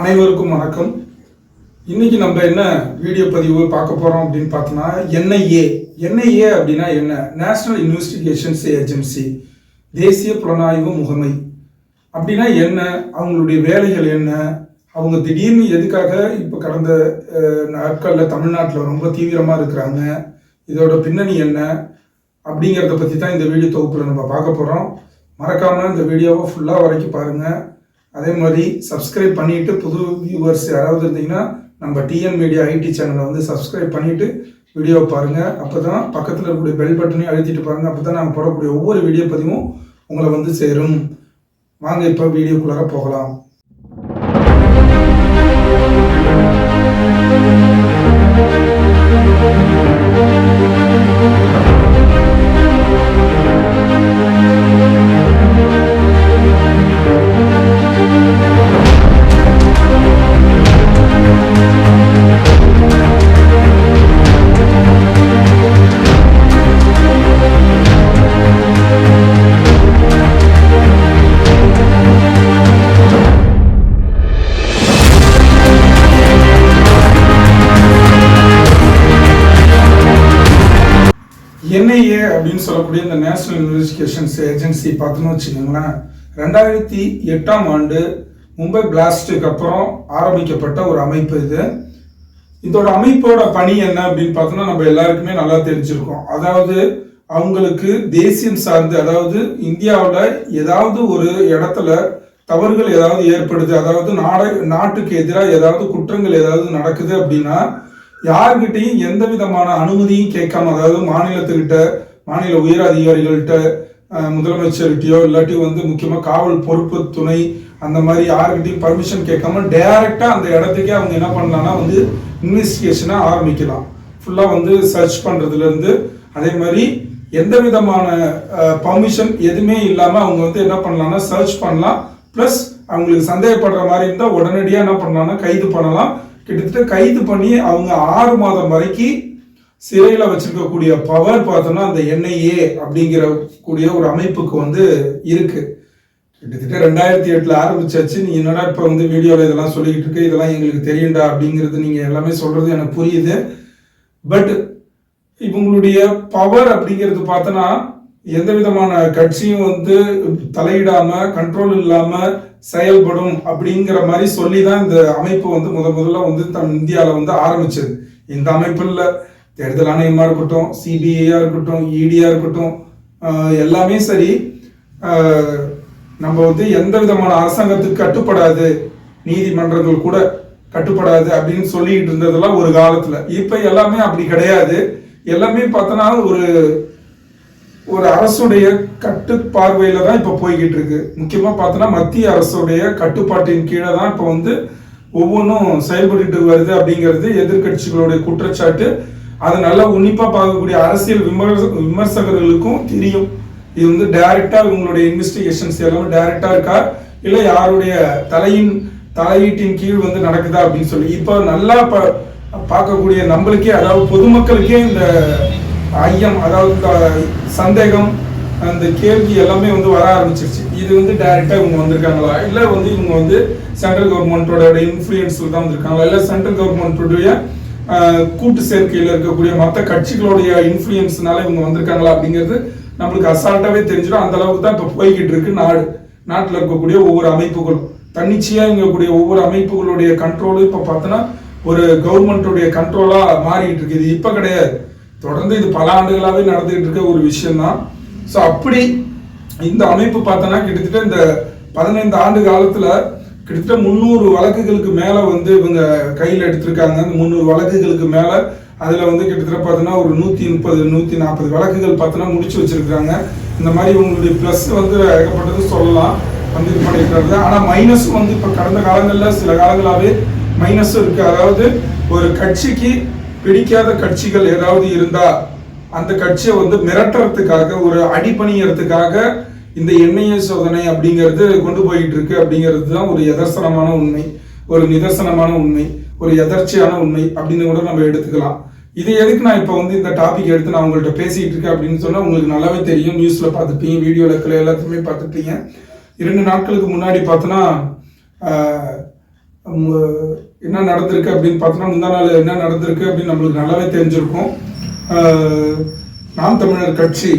அனைவருக்கும் வணக்கம். இன்னைக்கு நம்ம என்ன வீடியோ பதிவு பார்க்க போறோம் அப்படின்னு பார்த்தோம்னா என்ஐஏ என்ஐஏ அப்படின்னா என்ன? நேஷனல் இன்வெஸ்டிகேஷன்ஸ் ஏஜென்சி தேசிய புலனாய்வு முகமை. அப்படின்னா என்ன? அவங்களுடைய வேலைகள் என்ன? அவங்க திடீர்னு எதுக்காக இப்போ கடந்த நாட்களில் தமிழ்நாட்டில் ரொம்ப தீவிரமாக இருக்கிறாங்க? இதோட பின்னணி என்ன? அப்படிங்கிறத பற்றி தான் இந்த வீடியோ தொகுப்பில் நம்ம பார்க்க போகிறோம் மறக்காமல் இந்த வீடியோவை ஃபுல்லாக வரைக்கும் பாருங்கள் அதே மாதிரி சப்ஸ்கிரைப் பண்ணிட்டு புது வியூவர்ஸ் யாராவது இருந்தீங்கன்னா நம்ம டிஎன் மீடியா ஐடி சேனலை வந்து சப்ஸ்கிரைப் பண்ணிட்டு வீடியோவை அப்போ தான் பக்கத்தில் இருக்கக்கூடிய பெல் பட்டனையும் அழுத்திட்டு பாருங்கள் அப்போ தான் நாங்கள் போடக்கூடிய ஒவ்வொரு வீடியோ பதிவும் உங்களை வந்து சேரும். வாங்க இப்போ வீடியோக்குள்ளார போகலாம். என்ஐஏ அப்படின்னு சொல்லக்கூடிய இந்த நேஷனல் இன்வெஸ்டிகேஷன்ஸ் ஏஜென்சி பார்த்தோன்னு வச்சுக்கோங்களேன் ரெண்டாயிரத்தி எட்டாம் ஆண்டு மும்பை பிளாஸ்டுக்கு அப்புறம் ஆரம்பிக்கப்பட்ட ஒரு அமைப்பு இது. இதோட அமைப்போட பணி என்ன அப்படின்னு பார்த்தோம்னா நம்ம எல்லாருக்குமே நல்லா தெரிஞ்சிருக்கோம். அதாவது அவங்களுக்கு தேசியம் சார்ந்து அதாவது இந்தியாவில் ஏதாவது ஒரு இடத்துல தவறுகள் ஏதாவது ஏற்படுது அதாவது நாட நாட்டுக்கு எதிராக ஏதாவது குற்றங்கள் ஏதாவது நடக்குது அப்படின்னா யார்கிட்டையும் எந்த விதமான அனுமதியும் கேட்காம அதாவது மாநிலத்துக்கிட்ட மாநில உயர் அதிகாரிகள்கிட்ட முதலமைச்சர்கிட்டயோ இல்லாட்டி வந்து முக்கியமாக காவல் பொறுப்பு துணை அந்த மாதிரி யாருக்கிட்டையும் பர்மிஷன் கேட்காம டைரக்டா அந்த இடத்துக்கே அவங்க என்ன பண்ணலாம்னா வந்து இன்வெஸ்டிகேஷனை ஆரம்பிக்கலாம். ஃபுல்லாக வந்து சர்ச் பண்ணுறதுலேருந்து அதே மாதிரி எந்த விதமான பர்மிஷன் எதுவுமே இல்லாமல் அவங்க வந்து என்ன பண்ணலாம்னா சர்ச் பண்ணலாம். ப்ளஸ் அவங்களுக்கு சந்தேகப்படுற மாதிரி இருந்தால் உடனடியாக என்ன பண்ணலாம்னா கைது பண்ணலாம். கிட்டத்தட்ட கைது பண்ணி அவங்க ஆறு மாதம் வரைக்கும் சிறையில் வச்சிருக்கக்கூடிய பவர் பார்த்தோம்னா அந்த என்ஐஏ அப்படிங்கிற கூடிய ஒரு அமைப்புக்கு வந்து இருக்குது கிட்டத்தட்ட ரெண்டாயிரத்தி எட்டுல ஆரம்பிச்சாச்சு. நீ என்னடா இப்ப வந்து வீடியோல இதெல்லாம் சொல்லிக்கிட்டு இருக்கு? இதெல்லாம் எங்களுக்கு தெரியும்டா அப்படிங்கிறது நீங்க எல்லாமே சொல்றது எனக்கு புரியுது. பட் இவங்களுடைய பவர் அப்படிங்கிறது பார்த்தோன்னா எந்த விதமான கட்சியும் வந்து தலையிடாம கண்ட்ரோல் இல்லாம செயல்படும் அப்படிங்கிற மாதிரி சொல்லி தான் இந்த அமைப்பு வந்து முத முதல்ல வந்து தம் இந்தியாவில் வந்து ஆரம்பிச்சது. இந்த அமைப்புல தேர்தல் ஆணையமா இருக்கட்டும் சிபிஐயா இருக்கட்டும் இடியா இருக்கட்டும் எல்லாமே சரி. ஆஹ் நம்ம வந்து எந்த விதமான அரசாங்கத்துக்கு கட்டுப்படாது நீதிமன்றங்கள் கூட கட்டுப்படாது அப்படின்னு சொல்லிட்டு இருந்ததெல்லாம் ஒரு காலத்துல. இப்ப எல்லாமே அப்படி கிடையாது. எல்லாமே பார்த்தோன்னா ஒரு ஒரு அரசுடைய கட்டுப்பார்வையில தான் இப்ப போய்கிட்டு இருக்கு. முக்கியமா பார்த்தோன்னா மத்திய அரசுடைய கட்டுப்பாட்டின் கீழே தான் இப்ப வந்து ஒவ்வொன்றும் செயல்பட்டு வருது அப்படிங்கிறது எதிர்க்கட்சிகளுடைய குற்றச்சாட்டு. அதை நல்லா உன்னிப்பா பார்க்கக்கூடிய அரசியல் விமர்ச விமர்சகர்களுக்கும் தெரியும். இது வந்து டைரக்டா இவங்களுடைய இன்வெஸ்டிகேஷன்ஸ் எல்லாமே டைரக்டா இருக்கா? இல்ல யாருடைய தலையின் தலையீட்டின் கீழ் வந்து நடக்குதா அப்படின்னு சொல்லி. இப்போ நல்லா பார்க்கக்கூடிய நம்மளுக்கே அதாவது பொதுமக்களுக்கே இந்த ஐயம் அதாவது சந்தேகம் அந்த கேள்வி எல்லாமே வந்து வர ஆரம்பிச்சிருச்சு. இது வந்து டைரக்டா இவங்க வந்திருக்காங்களா? இல்ல வந்து இவங்க வந்து சென்ட்ரல் கவர்மெண்டோட இன்ஃப்ளூயன்ஸ்ல தான் வந்திருக்காங்களா? இல்ல சென்ட்ரல் கவர்மெண்ட்டுடைய கூட்டு சேர்க்கையில் இருக்கக்கூடிய மற்ற கட்சிகளுடைய இன்ஃப்ளூயன்ஸ்னால இவங்க வந்திருக்காங்களா அப்படிங்கிறது நம்மளுக்கு அசால்ட்டாவே தெரிஞ்சிடும். அந்த அளவுக்கு தான் இப்போ போய்கிட்டு இருக்கு நாடு. நாட்டில் இருக்கக்கூடிய ஒவ்வொரு அமைப்புகளும். தன்னிச்சையாக இருக்கக்கூடிய ஒவ்வொரு அமைப்புகளுடைய கண்ட்ரோலும் இப்போ பார்த்தோன்னா ஒரு கவர்மெண்ட்டுடைய கண்ட்ரோலாக மாறிக்கிட்டு இருக்கு. இது இப்போ கிடையாது. தொடர்ந்து இது பல ஆண்டுகளாகவே நடந்துகிட்டு இருக்க ஒரு விஷயம் தான் ஸோ அப்படி இந்த அமைப்பு பார்த்தோன்னா கிட்டத்தட்ட இந்த பதினைந்து ஆண்டு காலத்தில் கிட்டத்தட்ட முந்நூறு வழக்குகளுக்கு மேலே வந்து இவங்க கையில் எடுத்திருக்காங்க. அந்த முந்நூறு வழக்குகளுக்கு மேலே அதில் வந்து கிட்டத்தட்ட பார்த்தோன்னா ஒரு நூற்றி முப்பது நூற்றி நாற்பது வழக்குகள் பார்த்தோன்னா முடிச்சு வச்சுருக்குறாங்க. இந்த மாதிரி இவங்களுடைய ப்ளஸ் வந்து ஏகப்பட்டது சொல்லலாம். வந்து இது பண்ணியிருக்கிறது ஆனால் மைனஸும் வந்து இப்போ கடந்த காலங்களில் சில காலங்களாகவே மைனஸும் இருக்குது அதாவது ஒரு கட்சிக்கு பிடிக்காத கட்சிகள் ஏதாவது இருந்தால் அந்த கட்சியை வந்து மிரட்டுறதுக்காக ஒரு அடிபணியறதுக்காக இந்த எண்ணெய சோதனை அப்படிங்கிறது கொண்டு போயிட்டு இருக்கு அப்படிங்கிறது தான் ஒரு எதர்சனமான உண்மை. ஒரு நிதர்சனமான உண்மை. ஒரு எதர்ச்சியான உண்மை அப்படின்னு கூட நம்ம எடுத்துக்கலாம். இது எதுக்கு நான் இப்போ வந்து இந்த டாபிக் எடுத்து நான் உங்கள்கிட்ட பேசிகிட்டு இருக்கேன் அப்படின்னு சொன்னால் உங்களுக்கு நல்லாவே தெரியும். நியூஸில் பார்த்துப்பீங்க வீடியோவில் இருக்கிற எல்லாத்தையுமே பார்த்துப்பீங்க. இரண்டு நாட்களுக்கு முன்னாடி பார்த்தோன்னா என்ன நடந்திருக்கு அப்படின்னு பார்த்தோன்னா முந்தா நாள் என்ன நடந்திருக்கு அப்படின்னு நம்மளுக்கு நல்லாவே தெரிஞ்சிருக்கும். நாம் தமிழர் கட்சி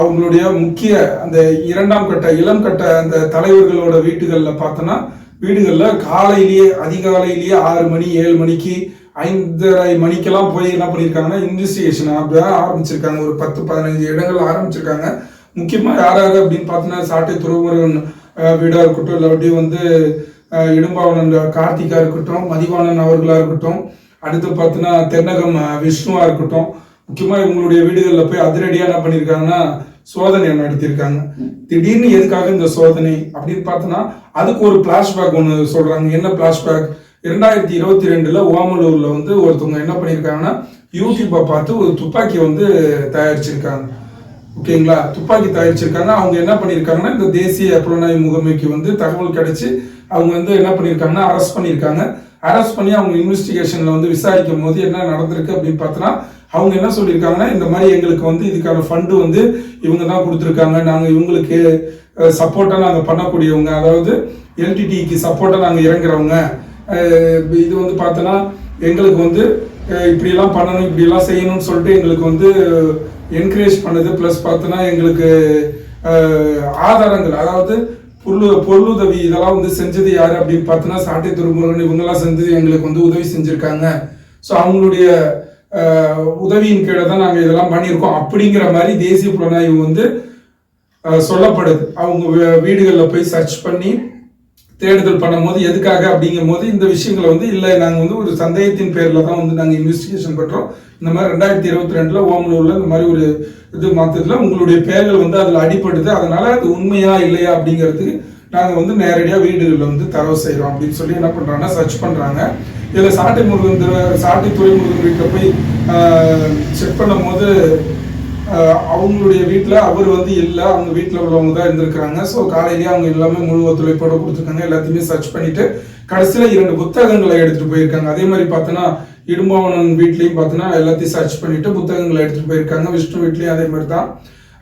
அவங்களுடைய முக்கிய அந்த இரண்டாம் கட்ட இளம் கட்ட அந்த தலைவர்களோட வீட்டுகளில் பார்த்தோன்னா வீடுகளில் காலையிலேயே அதிகாலையிலேயே ஆறு மணி ஏழு மணிக்கு ஐந்தரை மணிக்கெல்லாம் போய் என்ன பண்ணியிருக்காங்கன்னா இன்வெஸ்டிகேஷன் அப்படியே ஆரம்பிச்சிருக்காங்க. ஒரு பத்து பதினஞ்சு இடங்கள் ஆரம்பிச்சிருக்காங்க. முக்கியமாக யார் யார் அப்படின்னு பார்த்தோன்னா சாட்டை துறவுமுருகன் வீடாக இருக்கட்டும் இல்லை அப்படியே வந்து இடும்பாவனன் கார்த்திகா இருக்கட்டும் மதிவாணன் அவர்களாக இருக்கட்டும் அடுத்து பார்த்தோன்னா தென்னகம் விஷ்ணுவாக இருக்கட்டும் முக்கியமாக இவங்களுடைய வீடுகளில் போய் அதிரடியாக என்ன பண்ணியிருக்காங்கன்னா சோதனை நடத்தியிருக்காங்க. திடீர்னு எதுக்காக இந்த சோதனை அப்படின்னு பார்த்தோன்னா அதுக்கு ஒரு பிளாஷ்பேக் ஒன்று சொல்கிறாங்க என்ன பிளாஷ்பேக் இரண்டாயிரத்தி இருபத்தி ரெண்டுல ஓமலூர்ல வந்து ஒருத்தவங்க என்ன பண்ணியிருக்காங்கன்னா யூடியூப்பை பார்த்து ஒரு துப்பாக்கி வந்து தயாரிச்சிருக்காங்க. ஓகேங்களா? துப்பாக்கி தயாரிச்சிருக்காங்க. அவங்க என்ன பண்ணியிருக்காங்கன்னா இந்த தேசிய புலனாய்வு முகமைக்கு வந்து தகவல் கிடைச்சி அவங்க வந்து என்ன பண்ணியிருக்காங்கன்னா அரெஸ்ட் பண்ணியிருக்காங்க. அரெஸ்ட் பண்ணி அவங்க இன்வெஸ்டிகேஷன்ல வந்து விசாரிக்கும் போது என்ன நடந்திருக்கு அப்படின்னு பார்த்தோன்னா அவங்க என்ன சொல்லியிருக்காங்கன்னா இந்த மாதிரி எங்களுக்கு வந்து இதுக்கான ஃபண்டு வந்து இவங்க தான் கொடுத்துருக்காங்க. நாங்கள் இவங்களுக்கு சப்போர்ட்டாக நாங்கள் பண்ணக்கூடியவங்க. அதாவது எல்டிடிக்கு சப்போர்ட்டாக நாங்கள் இறங்குறவங்க. இது வந்து பார்த்தோன்னா எங்களுக்கு வந்து இப்படியெல்லாம் பண்ணணும் இப்படியெல்லாம் செய்யணும்னு சொல்லிட்டு எங்களுக்கு வந்து என்கரேஜ் பண்ணுது. ப்ளஸ் பார்த்தோன்னா எங்களுக்கு ஆதாரங்கள். அதாவது பொருள் பொருளுதவி இதெல்லாம் வந்து செஞ்சது யார் அப்படின்னு பார்த்தோன்னா சாட்டை துருமுருகன் இவங்கெல்லாம் செஞ்சது எங்களுக்கு வந்து உதவி செஞ்சுருக்காங்க. ஸோ அவங்களுடைய உதவியின் கீழே தான் நாங்கள் இதெல்லாம் பண்ணியிருக்கோம். அப்படிங்கிற மாதிரி தேசிய புலனாய்வு வந்து சொல்லப்படுது. அவங்க வீடுகளில் போய் சர்ச் பண்ணி தேடுதல் பண்ணும்போது எதுக்காக அப்படிங்கும் போது இந்த விஷயங்களை வந்து இல்லை நாங்கள் வந்து ஒரு சந்தேகத்தின் பேரில் தான் வந்து நாங்கள் இன்வெஸ்டிகேஷன் பண்ணுறோம் இந்த மாதிரி ரெண்டாயிரத்தி இருபத்தி ரெண்டில் ஓமலூரில் இந்த மாதிரி ஒரு இது மாற்றத்தில் உங்களுடைய பெயர்கள் வந்து அதில் அடிபடுது. அதனால அது உண்மையா இல்லையா அப்படிங்கிறதுக்கு நாங்கள் வந்து நேரடியாக வீடுகளில் வந்து தரவு செய்கிறோம் அப்படின்னு சொல்லி என்ன பண்ணுறாங்கன்னா சர்ச் பண்ணுறாங்க இதில் சாட்டை முருகன் திரு- சாட்டை துறைமுருகன் வீட்டில் போய் செக் பண்ணும்போது அவங்களுடைய வீட்டில் அவர் வந்து இல்லை அவங்க வீட்டில் உள்ளவங்க தான் இருந்திருக்கிறாங்க. ஸோ காலையிலேயே அவங்க எல்லாமே முழு ஒத்துழைப்போட கொடுத்துருக்காங்க. எல்லாத்தையுமே சர்ச் பண்ணிட்டு கடைசியில் இரண்டு புத்தகங்களை எடுத்துகிட்டு போயிருக்காங்க. அதே மாதிரி பார்த்தோன்னா இடும்பவனன் வீட்லேயும் பார்த்தோன்னா எல்லாத்தையும் சர்ச் பண்ணிட்டு புத்தகங்களை எடுத்துகிட்டு போயிருக்காங்க. விஷ்ணு வீட்லேயும் அதே மாதிரி தான்.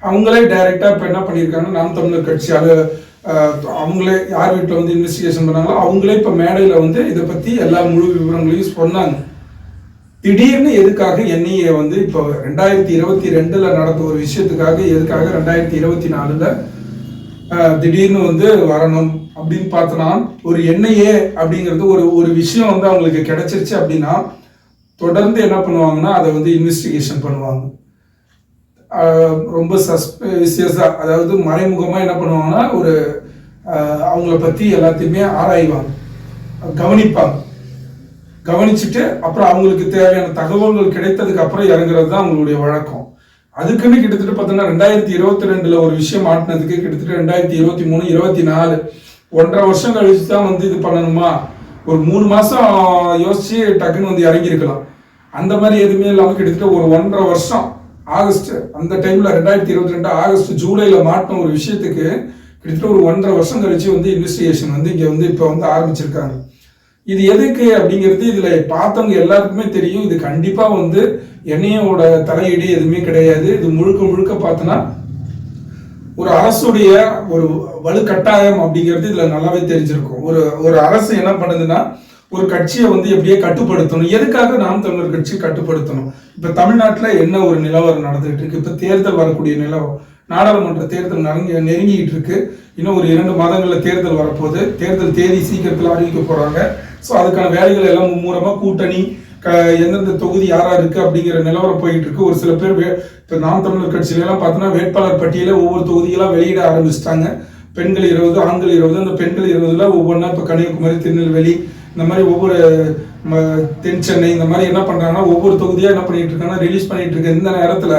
அவங்களே டைரெக்டாக இப்போ என்ன பண்ணியிருக்காங்க? நாம் தமிழர் கட்சியால் அவங்களே யார் வீட்டில் வந்து இன்வெஸ்டிகேஷன் பண்ணாங்களோ அவங்களே இப்போ மேடையில் வந்து இதை பற்றி எல்லா முழு விவரங்களையும் சொன்னாங்க. திடீர்னு எதுக்காக என்ஐஏ வந்து இப்போ ரெண்டாயிரத்தி இருபத்தி ரெண்டுல நடந்த ஒரு விஷயத்துக்காக எதுக்காக ரெண்டாயிரத்தி இருபத்தி நாலுல திடீர்னு வந்து வரணும் அப்படின்னு பார்த்தோன்னா ஒரு என்ஐஏ அப்படிங்கிறது ஒரு ஒரு விஷயம் வந்து அவங்களுக்கு கிடைச்சிருச்சு அப்படின்னா தொடர்ந்து என்ன பண்ணுவாங்கன்னா அதை வந்து இன்வெஸ்டிகேஷன் பண்ணுவாங்க. ரொம்ப சஸ்பிசியஸாக அதாவது மறைமுகமாக என்ன பண்ணுவாங்கன்னா ஒரு அவங்கள பற்றி எல்லாத்தையுமே ஆராய்வாங்க. கவனிப்பாங்க. கவனிச்சுட்டு அப்புறம் அவங்களுக்கு தேவையான தகவல்கள் கிடைத்ததுக்கு அப்புறம் இறங்குறது தான் அவங்களுடைய வழக்கம். அதுக்குன்னு கிட்டத்தட்ட பார்த்தோன்னா ரெண்டாயிரத்தி இருபத்தி ரெண்டுல ஒரு விஷயம் மாட்டினதுக்கு கிட்டத்தட்ட ரெண்டாயிரத்தி இருபத்தி மூணு இருபத்தி நாலு. ஒன்றரை வருஷம் கழிச்சு தான் வந்து இது பண்ணணுமா? ஒரு மூணு மாசம் யோசிச்சு டக்குன்னு வந்து இறங்கியிருக்கலாம். அந்த மாதிரி எதுவுமே இல்லாமல் கிட்டத்தட்ட ஒரு ஒன்றரை வருஷம் ஆகஸ்ட் அந்த டைம்ல ரெண்டாயிரத்தி இருபத்தி ரெண்டு ஆகஸ்ட் ஜூலைல மாட்டின ஒரு விஷயத்துக்கு கிட்டத்தட்ட ஒரு ஒன்றரை வருஷம் கழிச்சு வந்து இன்வெஸ்டிகேஷன் வந்து இங்க வந்து இப்போ வந்து ஆரம்பிச்சிருக்காங்க. இது எதுக்கு அப்படிங்கிறது இதுல பார்த்தவங்க எல்லாருக்குமே தெரியும். இது கண்டிப்பா வந்து எண்ணெயோட தலையீடு எதுவுமே கிடையாது. இது முழுக்க முழுக்க பார்த்தோன்னா ஒரு அரசுடைய ஒரு வலுக்கட்டாயம் அப்படிங்கிறது இதுல நல்லாவே தெரிஞ்சிருக்கும். ஒரு ஒரு அரசு என்ன பண்ணுதுன்னா ஒரு கட்சியை வந்து எப்படியே கட்டுப்படுத்தணும். எதுக்காக நாம் தமிழர் கட்சி கட்டுப்படுத்தணும்? இப்ப தமிழ்நாட்டுல என்ன ஒரு நிலவரம் நடந்துகிட்டு இருக்கு? இப்ப தேர்தல் வரக்கூடிய நிலவரம் நாடாளுமன்ற தேர்தல் நெருங்கி நெருங்கிட்டு இருக்கு. இன்னும் ஒரு இரண்டு மாதங்கள்ல தேர்தல் வரப்போகுது. தேர்தல் தேதி சீக்கிரத்தில் அறிவிக்க போறாங்க. ஸோ அதுக்கான வேலைகள் எல்லாம் மும்முரமாக கூட்டணி க எந்தெந்த தொகுதி யாரா இருக்கு அப்படிங்கிற நிலவரம் போயிட்டு இருக்கு ஒரு சில பேர் வே- இப்போ நாம் தமிழர் கட்சியில எல்லாம் பார்த்தோன்னா வேட்பாளர் பட்டியலை ஒவ்வொரு தொகுதிகளா வெளியிட ஆரம்பிச்சிட்டாங்க. பெண்கள் இருபது ஆண்கள் இருபது அந்த பெண்கள் இருபதுல ஒவ்வொன்றா இப்போ கன்னியாகுமரி திருநெல்வேலி இந்த மாதிரி ஒவ்வொரு ம- தென் சென்னை இந்த மாதிரி என்ன பண்றாங்கன்னா ஒவ்வொரு தொகுதியாக என்ன பண்ணிட்டு இருக்காங்கன்னா ரிலீஸ் பண்ணிட்டு இருக்க இந்த நேரத்தில்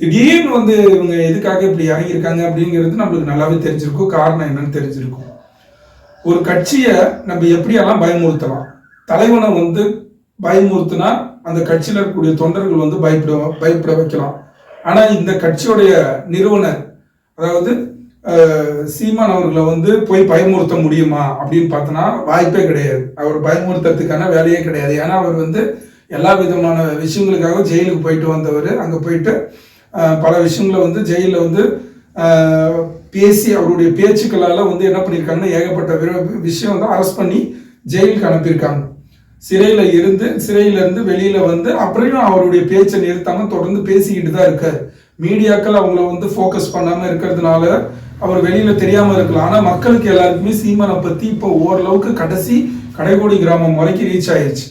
திடீர்னு வந்து இவங்க எதுக்காக இப்படி இறங்கியிருக்காங்க அப்படிங்கிறது நம்மளுக்கு நல்லாவே தெரிஞ்சிருக்கும். காரணம் என்னன்னு தெரிஞ்சிருக்கும். ஒரு கட்சியை நம்ம எப்படியெல்லாம் பயமுறுத்தலாம்? தலைவனை வந்து பயமுறுத்தினா அந்த கட்சியில் இருக்கக்கூடிய தொண்டர்கள் வந்து பயப்பட பயப்பட வைக்கலாம். ஆனால் இந்த கட்சியுடைய நிறுவனர் அதாவது சீமான் அவர்களை வந்து போய் பயமுறுத்த முடியுமா அப்படின்னு பார்த்தோன்னா வாய்ப்பே கிடையாது. அவர் பயமுறுத்துறதுக்கான வேலையே கிடையாது. ஏன்னா அவர் வந்து எல்லா விதமான விஷயங்களுக்காக ஜெயிலுக்கு போயிட்டு வந்தவர். அங்கே போயிட்டு பல விஷயங்களை வந்து ஜெயிலில் வந்து பேசி அவருடைய பேச்சுக்களால் வந்து என்ன பண்ணியிருக்காங்கன்னா ஏகப்பட்ட விஷயம் வந்து அரெஸ்ட் பண்ணி ஜெயிலுக்கு அனுப்பியிருக்காங்க. சிறையில் இருந்து சிறையிலேருந்து வெளியில் வந்து அப்புறம் அவருடைய பேச்சை நிறுத்தாமல் தொடர்ந்து பேசிக்கிட்டு தான் இருக்கார். மீடியாக்கள் அவங்கள வந்து ஃபோக்கஸ் பண்ணாமல் இருக்கிறதுனால அவர் வெளியில் தெரியாமல் இருக்கலாம். ஆனால் மக்களுக்கு எல்லாருக்குமே சீமானை பற்றி இப்போ ஓரளவுக்கு கடைசி கடைகோடி கிராமம் வரைக்கும் ரீச் ஆயிடுச்சு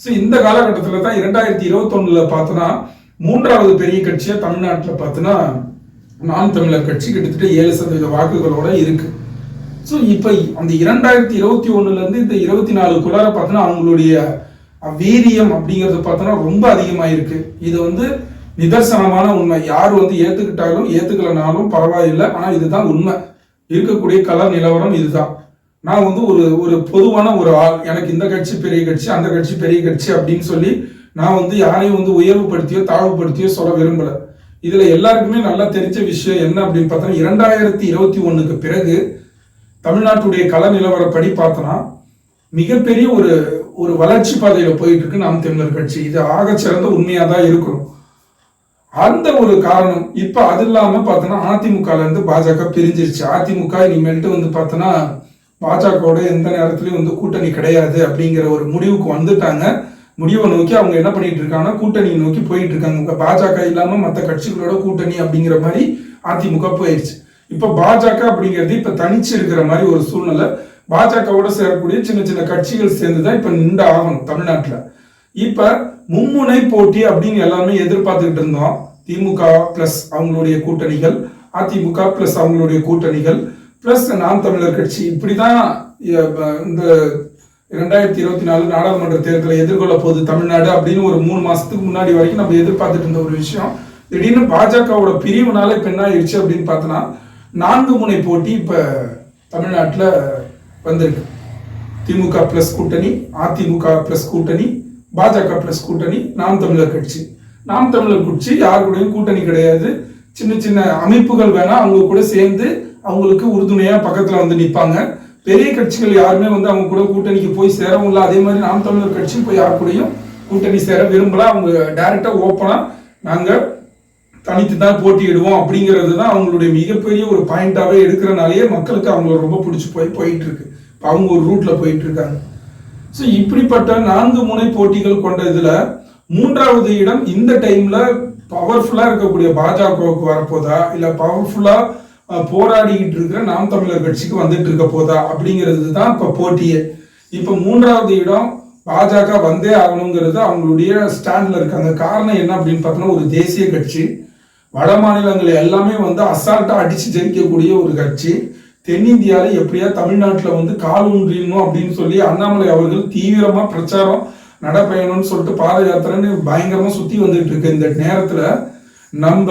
ஸோ இந்த காலகட்டத்தில் தான் இரண்டாயிரத்தி இருபத்தொன்னுல பார்த்தோன்னா மூன்றாவது பெரிய கட்சியாக தமிழ்நாட்டில் பார்த்தோன்னா நான் தமிழர் கட்சி கிட்டத்தட்ட ஏழு சதவீத வாக்குகளோட இருக்கு. ஸோ இப்போ அந்த இரண்டாயிரத்தி இருபத்தி ஒன்னுலேருந்து இந்த இருபத்தி நாலுக்குள்ளார பார்த்தோன்னா அவங்களுடைய வீரியம் அப்படிங்கிறது பார்த்தோன்னா ரொம்ப அதிகமாக இருக்கு. இது வந்து நிதர்சனமான உண்மை. யார் வந்து ஏற்றுக்கிட்டாலும் ஏற்றுக்கலனாலும் பரவாயில்லை. ஆனால் இதுதான் உண்மை. இருக்கக்கூடிய கல நிலவரம் இதுதான். நான் வந்து ஒரு ஒரு பொதுவான ஒரு ஆள். எனக்கு இந்த கட்சி பெரிய கட்சி அந்த கட்சி பெரிய கட்சி அப்படின்னு சொல்லி நான் வந்து யாரையும் வந்து உயர்வுபடுத்தியோ தாழ்வுபடுத்தியோ சொல்ல விரும்பலை. இதுல எல்லாருக்குமே நல்லா தெரிஞ்ச விஷயம் என்ன அப்படின்னு பார்த்தா இரண்டாயிரத்தி இருபத்தி ஒண்ணுக்கு பிறகு தமிழ்நாட்டுடைய கள நிலவரப்படி பார்த்தோன்னா மிகப்பெரிய ஒரு ஒரு வளர்ச்சி பாதையில போயிட்டு இருக்கு நாம் தமிழர் கட்சி. இது ஆக சிறந்த உண்மையா தான் இருக்கணும். அந்த ஒரு காரணம் இப்ப அது இல்லாம பார்த்தோன்னா அதிமுக இருந்து பாஜக பிரிஞ்சிருச்சு. அதிமுக இனிமேல்ட்டு வந்து பார்த்தோன்னா பாஜகவோட எந்த நேரத்திலயும் வந்து கூட்டணி கிடையாது அப்படிங்கிற ஒரு முடிவுக்கு வந்துட்டாங்க. முடிவை நோக்கி அவங்க என்ன பண்ணிட்டு இருக்காங்கன்னா கூட்டணியை நோக்கி போயிட்டு இருக்காங்க. பாஜக இல்லாம மற்ற கட்சிகளோட கூட்டணி அப்படிங்கிற மாதிரி அதிமுக போயிடுச்சு. இப்ப பாஜக அப்படிங்கிறது இப்ப தனிச்சு இருக்கிற மாதிரி ஒரு சூழ்நிலை. பாஜகவோட சேரக்கூடிய சின்ன சின்ன கட்சிகள் சேர்ந்துதான் இப்ப நின்று ஆகணும் தமிழ்நாட்டுல. இப்ப மும்முனை போட்டி அப்படின்னு எல்லாமே எதிர்பார்த்துக்கிட்டு இருந்தோம். திமுக பிளஸ் அவங்களுடைய கூட்டணிகள் அதிமுக பிளஸ் அவங்களுடைய கூட்டணிகள் பிளஸ் நாம் தமிழர் கட்சி. இப்படிதான் இந்த இரண்டாயிரத்தி இருபத்தி நாலு நாடாளுமன்ற தேர்தலை எதிர்கொள்ள போகுது தமிழ்நாடு அப்படின்னு ஒரு மூணு மாசத்துக்கு முன்னாடி வரைக்கும் நம்ம எதிர்பார்த்துட்டு இருந்த ஒரு விஷயம். திடீர்னு பாஜகவோட பிரிவுனால இப்ப என்ன ஆயிடுச்சு அப்படின்னு பார்த்தோன்னா நான்கு முனை போட்டி இப்ப தமிழ்நாட்டில் வந்திருக்கு. திமுக பிளஸ் கூட்டணி அதிமுக பிளஸ் கூட்டணி பாஜக பிளஸ் கூட்டணி நாம் தமிழர் கட்சி. நாம் தமிழர் கட்சி யார் கூடயும் கூட்டணி கிடையாது. சின்ன சின்ன அமைப்புகள் வேணா அவங்க கூட சேர்ந்து அவங்களுக்கு உறுதுணையா பக்கத்துல வந்து நிற்பாங்க பெரிய கட்சிகள் யாருமே வந்து அவங்க கூட கூட்டணிக்கு போய் சேரவும் இல்லை. அதே மாதிரி நாம் தமிழர் கட்சி போய் யார் கூடயும் கூட்டணி சேர விரும்பல. அவங்க டைரக்டா ஓப்பனா நாங்க தனித்து தான் போட்டியிடுவோம் அப்படிங்கிறது தான் அவங்களுடைய மிகப்பெரிய ஒரு பாயிண்டாவே எடுக்கிறனாலேயே மக்களுக்கு அவங்கள ரொம்ப பிடிச்சி போய் போயிட்டு இருக்கு. அவங்க ஒரு ரூட்ல போயிட்டு இருக்காங்க. ஸோ இப்படிப்பட்ட நான்கு முனை போட்டிகள் கொண்ட இதுல மூன்றாவது இடம் இந்த டைம்ல பவர்ஃபுல்லா இருக்கக்கூடிய பாஜகவுக்கு வரப்போதா? இல்ல பவர்ஃபுல்லா போராடிக்கிட்டு இருக்கிற நாம் தமிழர் கட்சிக்கு வந்துட்டு இருக்க போதா? அப்படிங்கிறது தான் இப்போ போட்டியே. இப்போ மூன்றாவது இடம் பாஜக வந்தே ஆகணுங்கிறது அவங்களுடைய ஸ்டாண்டில் இருக்காங்க காரணம் என்ன அப்படின்னு பார்த்தோம்னா ஒரு தேசிய கட்சி. வட மாநிலங்கள் எல்லாமே வந்து அசால்ட்டாக அடித்து ஜெயிக்கக்கூடிய ஒரு கட்சி. தென்னிந்தியாவில் எப்படியா தமிழ்நாட்டில் வந்து கால் ஊன்றிடணும் அப்படின்னு சொல்லி அண்ணாமலை அவர்கள் தீவிரமாக பிரச்சாரம் நடப்பயணம்னு சொல்லிட்டு பாத யாத்திரைன்னு பயங்கரமாக சுற்றி வந்துட்டு இருக்கு. இந்த நேரத்தில் நம்ம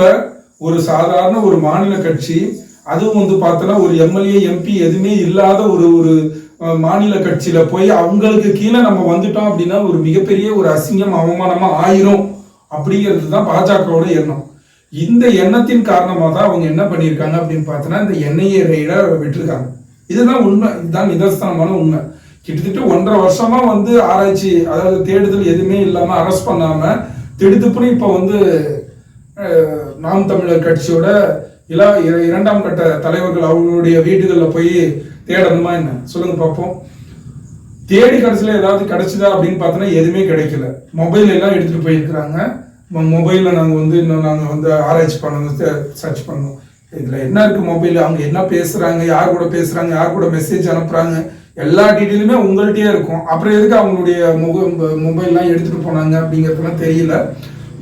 ஒரு சாதாரண ஒரு மாநில கட்சி அதுவும் வந்து பார்த்தோன்னா ஒரு எம்எல்ஏ எம்பி எதுவுமே இல்லாத ஒரு ஒரு மாநில கட்சியில போய் அவங்களுக்கு கீழே நம்ம வந்துட்டோம் அப்படின்னா ஒரு மிகப்பெரிய ஒரு அசிங்கம் அவமானமா ஆயிரும். அப்படிங்கிறது தான் பாஜகவோட எண்ணம். இந்த எண்ணத்தின் காரணமாக தான் அவங்க என்ன பண்ணியிருக்காங்க அப்படின்னு பார்த்தோன்னா இந்த என்ஐஏ ரெய்டை விட்டுருக்காங்க. இதுதான் உண்மை. இதுதான் நிதர்சனமான உண்மை. கிட்டத்தட்ட ஒன்றரை வருஷமா வந்து ஆராய்ச்சி அதாவது தேடுதல் எதுவுமே இல்லாம அரெஸ்ட் பண்ணாம திடுத்துப்புன்னு இப்போ வந்து நாம் தமிழர் கட்சியோட இலா இரண்டாம் கட்ட தலைவர்கள் அவங்களுடைய வீடுகளில் போய் தேடணுமா என்ன? சொல்லுங்க பார்ப்போம் தேடி கடைசியில் ஏதாவது கிடைச்சதா அப்படின்னு பார்த்தோன்னா எதுவுமே கிடைக்கல. மொபைல் எல்லாம் எடுத்துகிட்டு போயிருக்கிறாங்க. மொபைலில் நாங்கள் வந்து இன்னும் நாங்கள் வந்து ஆராய்ச்சி பண்ணணும் சர்ச் பண்ணணும். இதில் என்ன இருக்குது மொபைல் அவங்க என்ன பேசுகிறாங்க யார் கூட பேசுகிறாங்க யார் கூட மெசேஜ் அனுப்புகிறாங்க எல்லா டீட்டெயிலுமே உங்கள்கிட்டயே இருக்கும். அப்புறம் எதுக்கு அவங்களுடைய முக மொபைல்லாம் எடுத்துகிட்டு போனாங்க அப்படிங்கிறதுலாம் தெரியல.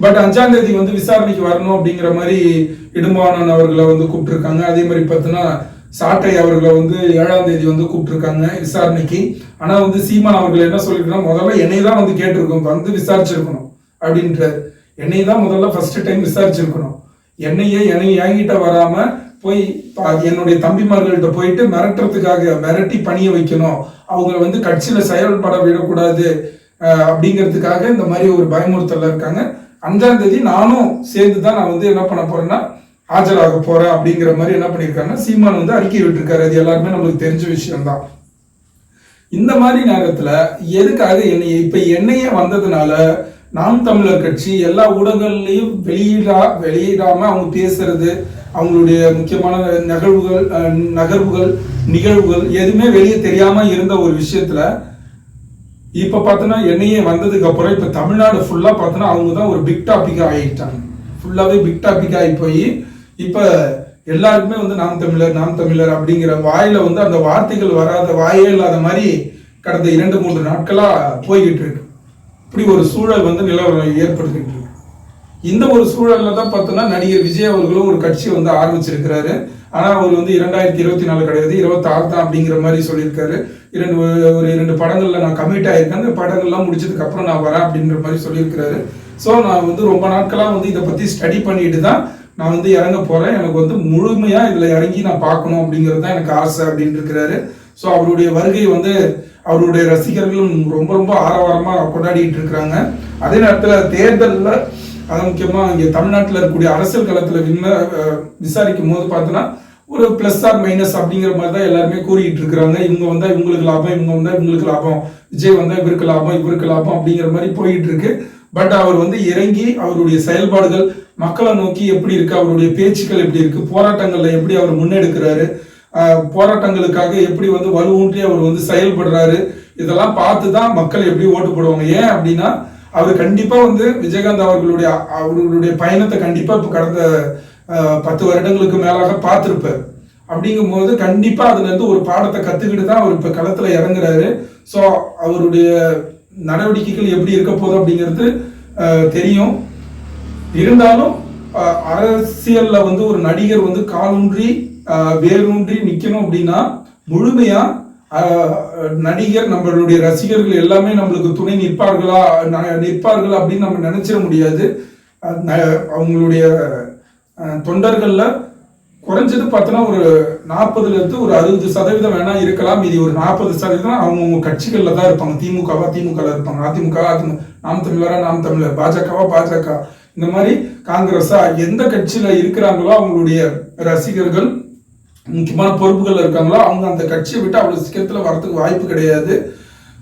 பட் அஞ்சாம் தேதி வந்து விசாரணைக்கு வரணும் அப்படிங்கிற மாதிரி இடும்பானன் அவர்களை வந்து கூப்பிட்டுருக்காங்க. அதே மாதிரி பார்த்தீங்கன்னா சாட்டை அவர்களை வந்து ஏழாம் தேதி வந்து கூப்பிட்டுருக்காங்க விசாரணைக்கு. ஆனா வந்து சீமான் அவர்கள் என்ன சொல்லிருக்கணும் முதல்ல என்னை தான் வந்து கேட்டிருக்கோம் வந்து விசாரிச்சிருக்கணும் அப்படின்றாரு. என்னை தான் முதல்ல ஃபர்ஸ்ட் டைம் விசாரிச்சிருக்கணும். என்னையே என்னை என்கிட்ட வராம போய் என்னுடைய தம்பிமார்கள்ட்ட போயிட்டு மிரட்டுறதுக்காக மிரட்டி பணிய வைக்கணும். அவங்கள வந்து கட்சியில செயல்பட விடக்கூடாது அப்படிங்கிறதுக்காக இந்த மாதிரி ஒரு பயமுறுத்தல இருக்காங்க. அஞ்சாம் தேதி நானும் சேர்ந்து தான் நான் வந்து என்ன பண்ண போறேன்னா ஆஜராக போறேன் அப்படிங்கிற மாதிரி என்ன பண்ணியிருக்காருன்னா சீமான் வந்து அறிக்கை விட்டுருக்காரு. அது எல்லாருமே நம்மளுக்கு தெரிஞ்ச விஷயம்தான். இந்த மாதிரி நேரத்துல எதுக்காக என்னை இப்ப என்னையே வந்ததுனால நாம் தமிழர் கட்சி எல்லா ஊடகங்கள்லையும் வெளியிடா வெளியிடாம அவங்க பேசுறது அவங்களுடைய முக்கியமான நிகழ்வுகள் நகர்வுகள் நிகழ்வுகள் எதுவுமே வெளியே தெரியாம இருந்த ஒரு விஷயத்துல இப்போ பார்த்தோன்னா என்ஐஏ வந்ததுக்கு அப்புறம் இப்போ தமிழ்நாடு ஃபுல்லாக பார்த்தோன்னா அவங்க தான் ஒரு பிக் டாபிக்காக ஆகிட்டாங்க ஃபுல்லாகவே பிக் டாபிக் ஆகி போய் இப்போ எல்லாருக்குமே வந்து நாம் தமிழர் நாம் தமிழர் அப்படிங்கிற வாயில வந்து அந்த வார்த்தைகள் வராத வாயே இல்லாத மாதிரி கடந்த இரண்டு மூன்று நாட்களாக போய்கிட்டு இருக்கு. இப்படி ஒரு சூழல் வந்து நிலவரம் ஏற்படுத்திட்டு இருக்கு. இந்த ஒரு சூழல்ல தான் பார்த்தோன்னா நடிகர் விஜய் அவர்களும் ஒரு கட்சி வந்து ஆரம்பிச்சிருக்கிறாரு. ஆனா அவர் வந்து இரண்டாயிரத்தி இருபத்தி நாலு கிடையாது இருபத்தி ஆறு தான் அப்படிங்கிற மாதிரி சொல்லியிருக்காரு. இரண்டு ஒரு இரண்டு படங்கள்ல நான் கமிட் ஆயிருக்கேன். அந்த படங்கள்லாம் முடிச்சதுக்கு அப்புறம் நான் வரேன் அப்படின்ற மாதிரி சொல்லியிருக்கிறாரு. ஸோ நான் வந்து ரொம்ப நாட்களாக வந்து இதை பத்தி ஸ்டடி பண்ணிட்டு தான் நான் வந்து இறங்க போறேன். எனக்கு வந்து முழுமையா இதுல இறங்கி நான் பார்க்கணும் அப்படிங்கிறது தான் எனக்கு ஆசை அப்படின்னு இருக்கிறாரு. ஸோ அவருடைய வருகை வந்து அவருடைய ரசிகர்களும் ரொம்ப ரொம்ப ஆரவாரமா கொண்டாடிட்டு இருக்கிறாங்க. அதே நேரத்தில் தேர்தலில் அது முக்கியமாக இங்கே தமிழ்நாட்டில் இருக்கக்கூடிய அரசியல் களத்தில் விண்ண விசாரிக்கும் போது பார்த்தோன்னா ஒரு ப்ளஸ் ஆர் மைனஸ் அப்படிங்கிற மாதிரி தான் எல்லாருமே கூறிட்டு இருக்கிறாங்க. இவங்க வந்தால் இவங்களுக்கு லாபம் இவங்க வந்தால் இவங்களுக்கு லாபம். விஜய் வந்தால் இவருக்கு லாபம் இவருக்கு லாபம் அப்படிங்கிற மாதிரி போயிட்டு இருக்கு. பட் அவர் வந்து இறங்கி அவருடைய செயல்பாடுகள் மக்களை நோக்கி எப்படி இருக்கு அவருடைய பேச்சுக்கள் எப்படி இருக்கு போராட்டங்களில் எப்படி அவர் முன்னெடுக்கிறாரு போராட்டங்களுக்காக எப்படி வந்து வலுவூன்றி அவர் வந்து செயல்படுறாரு இதெல்லாம் பார்த்து தான் மக்கள் எப்படி ஓட்டு போடுவாங்க. ஏன் அப்படின்னா அவர் கண்டிப்பாக வந்து விஜயகாந்த் அவர்களுடைய அவர்களுடைய பயணத்தை கண்டிப்பாக இப்போ கடந்த பத்து வருடங்களுக்கு மேலாக பார்த்துருப்பார். அப்படிங்கும்போது போது கண்டிப்பாக அதுலேருந்து ஒரு பாடத்தை கற்றுக்கிட்டு தான் அவர் இப்போ களத்தில் இறங்குறாரு. ஸோ அவருடைய நடவடிக்கைகள் எப்படி இருக்க போதும் அப்படிங்கிறது தெரியும். இருந்தாலும் அரசியலில் வந்து ஒரு நடிகர் வந்து காலூன்றி வேரூன்றி நிற்கணும் அப்படின்னா முழுமையாக நடிகர் நம்மளுடைய ரசிகர்கள் எல்லாமே நம்மளுக்கு துணை நிற்பார்களா ந- நிற்பார்கள் அப்படின்னு நம்ம நினைச்சிட முடியாது. ந- அவங்களுடைய தொண்டர்களில் குறைஞ்சது பார்த்தோன்னா ஒரு நாற்பதுல இருந்து ஒரு அறுபது சதவீதம் வேணா இருக்கலாம். இது ஒரு நாற்பது சதவீதம் அவங்கவுங்க கட்சிகளில் தான் இருப்பாங்க. திமுகவா திமுகவில் இருப்பாங்க. அதிமுக அதிமுக நாம் தமிழரா நாம் தமிழர். பாஜகவா பாஜக. இந்த மாதிரி காங்கிரஸா எந்த கட்சியில இருக்கிறாங்களோ அவங்களுடைய ரசிகர்கள் முக்கியமான பொறுப்புகள் இருக்காங்களோ அவங்க அந்த கட்சியை விட்டு அவ்வளவு சீக்கிரத்துல வரத்துக்கு வாய்ப்பு கிடையாது.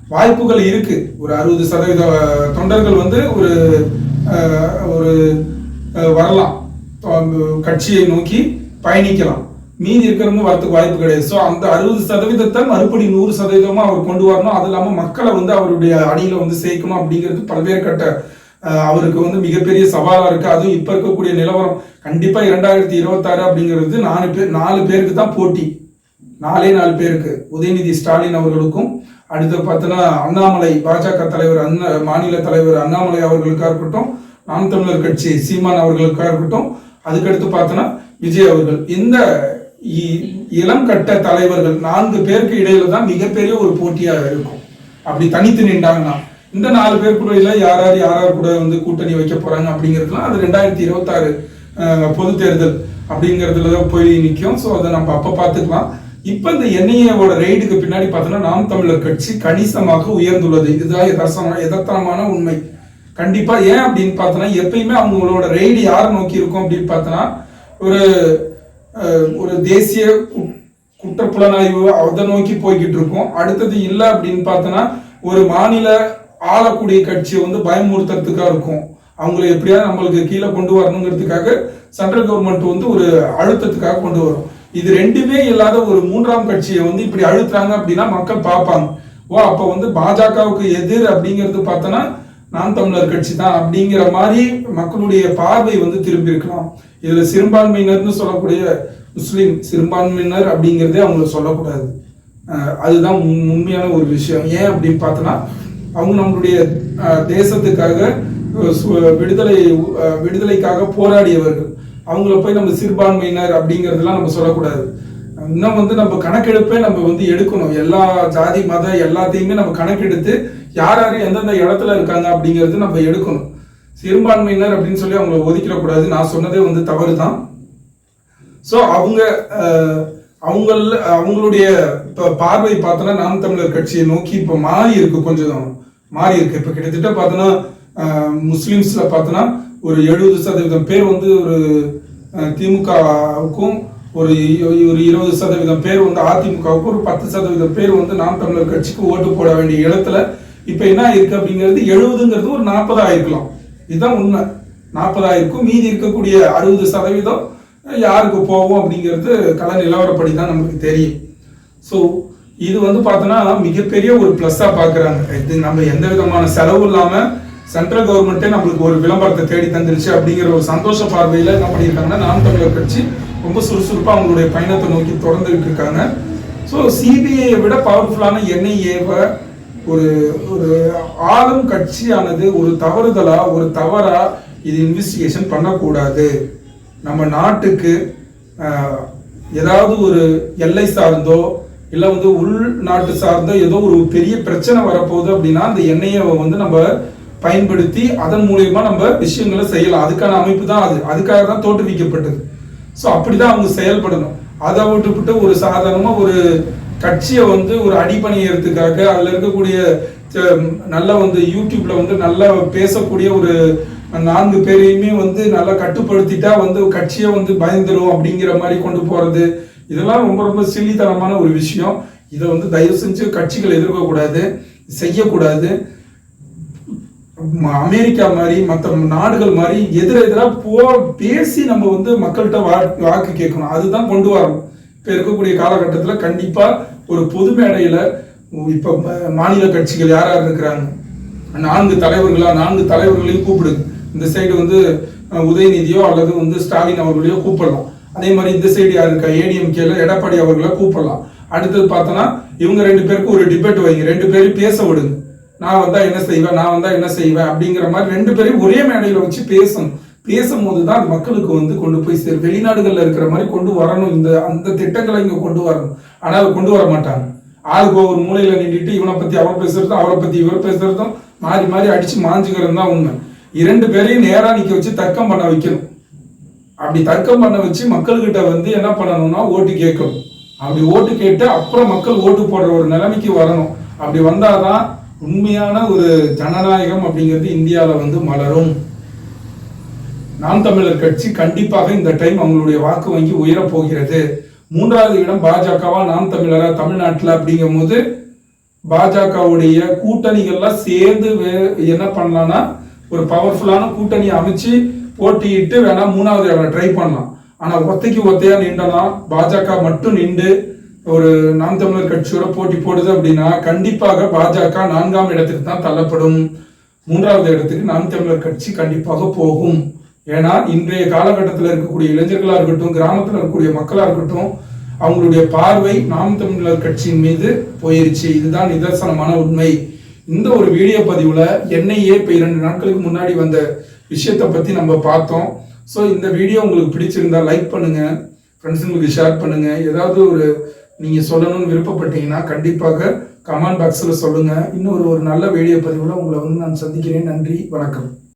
வாய்ப்புகள் இருக்கு. ஒரு அறுபது சதவீத தொண்டர்கள் வந்து ஒரு அஹ், ஒரு வரலாம். கட்சியை நோக்கி பயணிக்கலாம். மீதி இருக்கிறவங்க வரத்துக்கு வாய்ப்பு கிடையாது. ஸோ அந்த அறுபது சதவீதத்தை மறுபடி நூறு சதவீதமா அவர் கொண்டு வரணும். அது இல்லாம மக்களை வந்து அவருடைய அணியில வந்து சேர்க்கணும் அப்படிங்கிறது பல்வேறு கட்ட அஹ், அவருக்கு வந்து மிகப்பெரிய சவாலா இருக்கு. அதுவும் இப்ப இருக்கக்கூடிய நிலவரம். கண்டிப்பா இரண்டாயிரத்தி இருபத்தாறு அப்படிங்கிறது நாலு பேர் நாலு பேருக்கு தான் போட்டி. நாலே நாலு பேருக்கு. உதயநிதி ஸ்டாலின் அவர்களுக்கும் அடுத்து பார்த்தோன்னா அண்ணாமலை பாஜக தலைவர் அண்ணா மாநில தலைவர் அண்ணாமலை அவர்களுக்காக இருக்கட்டும் நாம் தமிழர் கட்சி சீமான் அவர்களுக்காக இருக்கட்டும் அதுக்கடுத்து பார்த்தோன்னா விஜய் அவர்கள். இந்த இ- இளம் கட்ட தலைவர்கள் நான்கு பேருக்கு இடையில தான் மிகப்பெரிய ஒரு போட்டியாக இருக்கும். அப்படி தனித்து நின்றாங்கன்னா இந்த நாலு பேருக்குள்ள யார் யார் யார் யார் கூட வந்து கூட்டணி வைக்க போறாங்க அப்படிங்கிறதுலாம் அது ரெண்டாயிரத்தி இருபத்தாறு பொது தேர்தல் அப்படிங்கிறதுல போய் நிற்கும் ஸோ அதை நம்ம அப்போ பார்த்துக்கலாம். இப்போ இந்த என்ஐஏவோட ரெய்டுக்கு பின்னாடி பார்த்தோன்னா நாம் தமிழர் கட்சி கணிசமாக உயர்ந்துள்ளது. இதுதான் யதார்த்தமான யதார்த்தமான உண்மை. கண்டிப்பாக ஏன் அப்படின்னு பார்த்தோன்னா எப்பயுமே அவங்களோட ரெய்டு யாரை நோக்கி இருக்கும் அப்படின்னு பார்த்தோன்னா ஒரு ஒரு தேசிய கு- குற்றப்புலனாய்வு அதை நோக்கி போய்கிட்டு இருக்கும். அடுத்தது இல்லை அப்படின்னு பார்த்தோன்னா ஒரு மாநில ஆளக்கூடிய கட்சியை வந்து பயமுறுத்துறதுக்காக இருக்கும். அவங்கள எப்படியாவது நம்மளுக்கு கீழே கொண்டு வரணுங்கிறதுக்காக சென்ட்ரல் கவர்மெண்ட் வந்து ஒரு அழுத்தத்துக்காக கொண்டு வரும். இது ரெண்டுமே இல்லாத ஒரு மூன்றாம் கட்சியை வந்து இப்படி அழுத்துறாங்க அப்படின்னா மக்கள் பார்ப்பாங்க. ஓ அப்போ வந்து பாஜகவுக்கு எதிர் அப்படிங்கிறது பார்த்தோன்னா நான் தமிழர் கட்சி தான் அப்படிங்கிற மாதிரி மக்களுடைய பார்வை வந்து திரும்பி இருக்கலாம் இதுல சிறுபான்மையினர்னு சொல்லக்கூடிய முஸ்லீம் சிறுபான்மையினர் அப்படிங்கிறதே அவங்கள சொல்லக்கூடாது. அதுதான் உண்மையான ஒரு விஷயம். ஏன் அப்படின்னு பார்த்தோன்னா அவங்க நம்மளுடைய தேசத்துக்காக விடுதலை விடுதலைக்காக போராடியவர்கள். அவங்கள போய் நம்ம சிறுபான்மையினர் அப்படிங்கிறதெல்லாம் நம்ம சொல்லக்கூடாது. இன்னும் வந்து நம்ம கணக்கெடுப்பே நம்ம வந்து எடுக்கணும். எல்லா ஜாதி மத எல்லாத்தையுமே நம்ம கணக்கெடுத்து யார் யார் எந்தெந்த இடத்துல இருக்காங்க அப்படிங்கிறது நம்ம எடுக்கணும். சிறுபான்மையினர் அப்படின்னு சொல்லி அவங்கள ஒதுக்கிடக்கூடாது நான் சொன்னதே வந்து தவறு தான் ஸோ அவங்க அவங்கள அவங்களுடைய இப்போ பார்வை பார்த்தோன்னா நாம் தமிழர் கட்சியை நோக்கி இப்போ மாறி இருக்கு கொஞ்சம். மாறி இருக்கு. இப்போ கிட்டத்தட்ட பார்த்தோன்னா முஸ்லீம்ஸில் பார்த்தோன்னா ஒரு எழுபது சதவீதம் பேர் வந்து ஒரு திமுகவுக்கும் ஒரு ஒரு இருபது சதவீதம் பேர் வந்து அதிமுகவுக்கும் ஒரு பத்து சதவீதம் பேர் வந்து நாம் தமிழர் கட்சிக்கு ஓட்டு போட வேண்டிய இடத்துல இப்போ என்ன இருக்கு அப்படிங்கிறது எழுபதுங்கிறது ஒரு நாற்பதா இருக்கலாம் இதுதான் உண்மை. நாற்பதாயிருக்கும். மீதி இருக்கக்கூடிய அறுபது சதவீதம் யாருக்கு போவோம் அப்படிங்கிறது கள நிலவரப்படி தான் நமக்கு தெரியும். ஸோ இது வந்து பார்த்தோன்னா மிகப்பெரிய ஒரு ப்ளஸ்ஸாக பார்க்குறாங்க இது நம்ம எந்த விதமான செலவும் இல்லாமல் சென்ட்ரல் கவர்மெண்ட்டே நம்மளுக்கு ஒரு விளம்பரத்தை தேடி தந்துருச்சு அப்படிங்கிற ஒரு சந்தோஷ பார்வையில் என்ன பண்ணியிருக்காங்கன்னா நாம் தமிழர் கட்சி ரொம்ப சுறுசுறுப்பாக அவங்களுடைய பயணத்தை நோக்கி தொடர்ந்துகிட்டு இருக்காங்க. ஸோ சிபிஐயை விட பவர்ஃபுல்லான என்ஐஏவை ஒரு ஒரு ஆளும் கட்சியானது ஒரு தவறுதலா ஒரு தவறா இது இன்வெஸ்டிகேஷன் பண்ணக்கூடாது. நம்ம நாட்டுக்கு ஏதாவது ஒரு எல்லை சார்ந்தோ இல்லை வந்து உள்நாட்டு சார்ந்தோ ஏதோ ஒரு பெரிய பிரச்சனை வரப்போகுது அப்படின்னா அந்த எண்ணெயை வந்து நம்ம பயன்படுத்தி அதன் மூலியமா நம்ம விஷயங்களை செய்யலாம். அதுக்கான அமைப்பு தான் அது. அதுக்காக தான் தோற்றுவிக்கப்பட்டது. ஸோ அப்படிதான் அவங்க செயல்படணும். அதை விட்டுவிட்டு ஒரு சாதாரணமா ஒரு கட்சியை வந்து ஒரு அடிப்பணியறதுக்காக அதுல இருக்கக்கூடிய அஹ், நல்ல வந்து யூடியூப்ல வந்து நல்லா பேசக்கூடிய ஒரு நான்கு பேரையுமே வந்து நல்லா கட்டுப்படுத்திட்டா வந்து கட்சியை வந்து பயந்துரும் அப்படிங்கிற மாதிரி கொண்டு போறது. இதெல்லாம் ரொம்ப ரொம்ப சில்லித்தனமான ஒரு விஷயம். இதை வந்து தயவு செஞ்சு கட்சிகள் எதிர்க்கக்கூடாது செய்யக்கூடாது. அமெரிக்கா மாதிரி மற்ற நாடுகள் மாதிரி எதிர எதிராக போ பேசி நம்ம வந்து மக்கள்கிட்ட வா- வாக்கு கேட்கணும். அதுதான் கொண்டு வரணும் இப்போ இருக்கக்கூடிய காலகட்டத்தில் கண்டிப்பாக ஒரு பொது மேடையில் இப்போ மாநில கட்சிகள் யார் யார் இருக்கிறாங்க? நான்கு தலைவர்களா நான்கு தலைவர்களையும் கூப்பிடுங்க. இந்த சைடு வந்து உதயநிதியோ அல்லது வந்து ஸ்டாலின் அவர்களையோ கூப்பிடலாம். அதே மாதிரி இந்த சைடு யார் இருக்கா? ஏடிஎம்கேல எடப்பாடி அவர்களை கூப்பிடலாம். அடுத்தது பார்த்தோன்னா இவங்க ரெண்டு பேருக்கு ஒரு டிபேட் வைங்க. ரெண்டு பேரும் பேச விடுங்க. நான் வந்தா என்ன செய்வேன்? நான் வந்தா என்ன செய்வேன்? அப்படிங்கிற மாதிரி ரெண்டு பேரையும் ஒரே மேடையில வச்சு பேசணும். பேசும்போது தான் அது மக்களுக்கு வந்து கொண்டு போய் சேரும். வெளிநாடுகள்ல இருக்கிற மாதிரி கொண்டு வரணும். இந்த அந்த திட்டங்களை இங்க கொண்டு வரணும். ஆனா அதை கொண்டு வர மாட்டாங்க. ஆளுக்கு ஒரு மூலையில நின்றுட்டு இவனை பத்தி அவர் பேசுறதும் அவரை பத்தி இவர் பேசுறதும் மாறி மாறி அடிச்சு மாஞ்சுக்கிறது தான் உண்மை. இரண்டு பேரையும் நேரா நிக்க வச்சு தர்க்கம் பண்ண வைக்கணும். அப்படி தர்க்கம் பண்ண வச்சு மக்கள்கிட்ட வந்து என்ன பண்ணணும்னா ஓட்டு கேட்கணும். அப்படி ஓட்டு கேட்டு அப்புறம் மக்கள் ஓட்டு போடுற ஒரு நிலைமைக்கு வரணும். அப்படி வந்தாதான் உண்மையான ஒரு ஜனநாயகம் அப்படிங்கிறது இந்தியாவில் வந்து மலரும். நாம் தமிழர் கட்சி கண்டிப்பாக இந்த டைம் அவங்களுடைய வாக்கு வங்கி உயரப் போகிறது. மூன்றாவது இடம் பாஜகவா நாம் தமிழரா தமிழ்நாட்டில் அப்படிங்கும் போது பாஜகவுடைய கூட்டணிகள்லாம் சேர்ந்து வே- என்ன பண்ணலாம்னா ஒரு பவர்ஃபுல்லான கூட்டணி அமைச்சு போட்டியிட்டு வேணா மூணாவது இடம் ட்ரை பண்ணலாம். ஆனா ஒத்தைக்கு ஒத்தையா நின்றனா பாஜக மட்டும் நின்று ஒரு நாம் தமிழர் கட்சியோட போட்டி போடுது அப்படின்னா கண்டிப்பாக பாஜக நான்காம் இடத்துக்கு தான் தள்ளப்படும். மூன்றாவது இடத்துக்கு நாம் தமிழர் கட்சி கண்டிப்பாக போகும். ஏன்னா இன்றைய காலகட்டத்தில் இருக்கக்கூடிய இளைஞர்களாக இருக்கட்டும் கிராமத்தில் இருக்கக்கூடிய மக்களாக இருக்கட்டும் அவங்களுடைய பார்வை நாம் தமிழர் கட்சியின் மீது போயிருச்சு. இதுதான் நிதர்சனமான உண்மை. இந்த ஒரு வீடியோ பதிவுல என்னையே இப்போ இரண்டு நாட்களுக்கு முன்னாடி வந்த விஷயத்தை பத்தி நம்ம பார்த்தோம். ஸோ இந்த வீடியோ உங்களுக்கு பிடிச்சிருந்தா லைக் பண்ணுங்க. ஃப்ரெண்ட்ஸுங்களுக்கு ஷேர் பண்ணுங்க. ஏதாவது ஒரு நீங்க சொல்லணும்னு விருப்பப்பட்டீங்கன்னா கண்டிப்பாக கமெண்ட் பாக்ஸில் சொல்லுங்க. இன்னொரு ஒரு நல்ல வீடியோ பதிவுல உங்களை வந்து நான் சந்திக்கிறேன். நன்றி வணக்கம்.